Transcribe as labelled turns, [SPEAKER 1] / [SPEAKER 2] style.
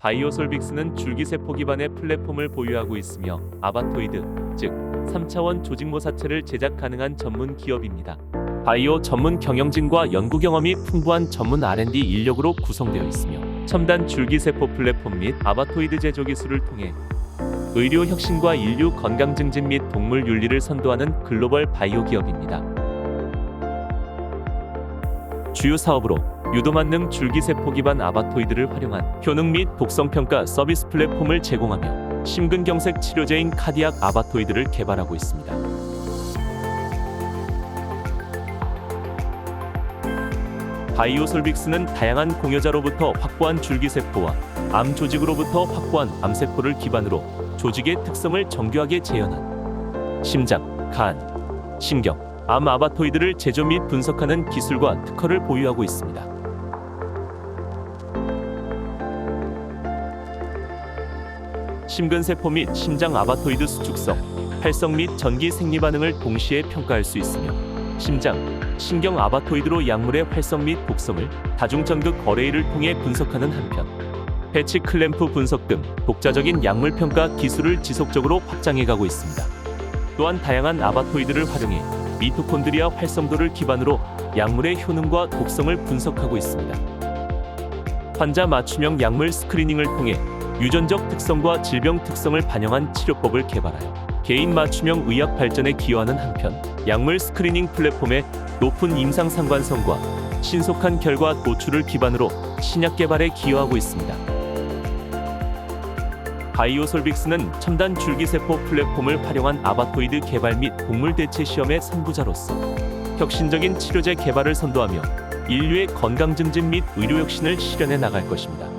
[SPEAKER 1] 바이오솔빅스는 줄기세포 기반의 플랫폼을 보유하고 있으며 아바토이드, 즉 3차원 조직모사체를 제작 가능한 전문 기업입니다. 바이오 전문 경영진과 연구 경험이 풍부한 전문 R&D 인력으로 구성되어 있으며 첨단 줄기세포 플랫폼 및 아바토이드 제조 기술을 통해 의료 혁신과 인류 건강 증진 및 동물 윤리를 선도하는 글로벌 바이오 기업입니다. 주요 사업으로 유도 만능 줄기세포 기반 아바토이드를 활용한 효능 및 독성 평가 서비스 플랫폼을 제공하며 심근경색 치료제인 카디악 아바토이드를 개발하고 있습니다. 바이오솔빅스는 다양한 공여자로부터 확보한 줄기세포와 암 조직으로부터 확보한 암세포를 기반으로 조직의 특성을 정교하게 재현한 심장, 간, 신경, 암 아바토이드를 제조 및 분석하는 기술과 특허를 보유하고 있습니다. 심근세포 및 심장 아바토이드 수축성, 활성 및 전기 생리 반응을 동시에 평가할 수 있으며 심장, 신경 아바토이드로 약물의 활성 및 독성을 다중전극 어레이를 통해 분석하는 한편 패치 클램프 분석 등 독자적인 약물 평가 기술을 지속적으로 확장해 가고 있습니다. 또한 다양한 아바토이드를 활용해 미토콘드리아 활성도를 기반으로 약물의 효능과 독성을 분석하고 있습니다. 환자 맞춤형 약물 스크리닝을 통해 유전적 특성과 질병 특성을 반영한 치료법을 개발하여 개인 맞춤형 의학 발전에 기여하는 한편 약물 스크리닝 플랫폼의 높은 임상 상관성과 신속한 결과 도출을 기반으로 신약 개발에 기여하고 있습니다. 바이오솔빅스는 첨단 줄기세포 플랫폼을 활용한 아바토이드 개발 및 동물 대체 시험의 선구자로서 혁신적인 치료제 개발을 선도하며 인류의 건강 증진 및 의료 혁신을 실현해 나갈 것입니다.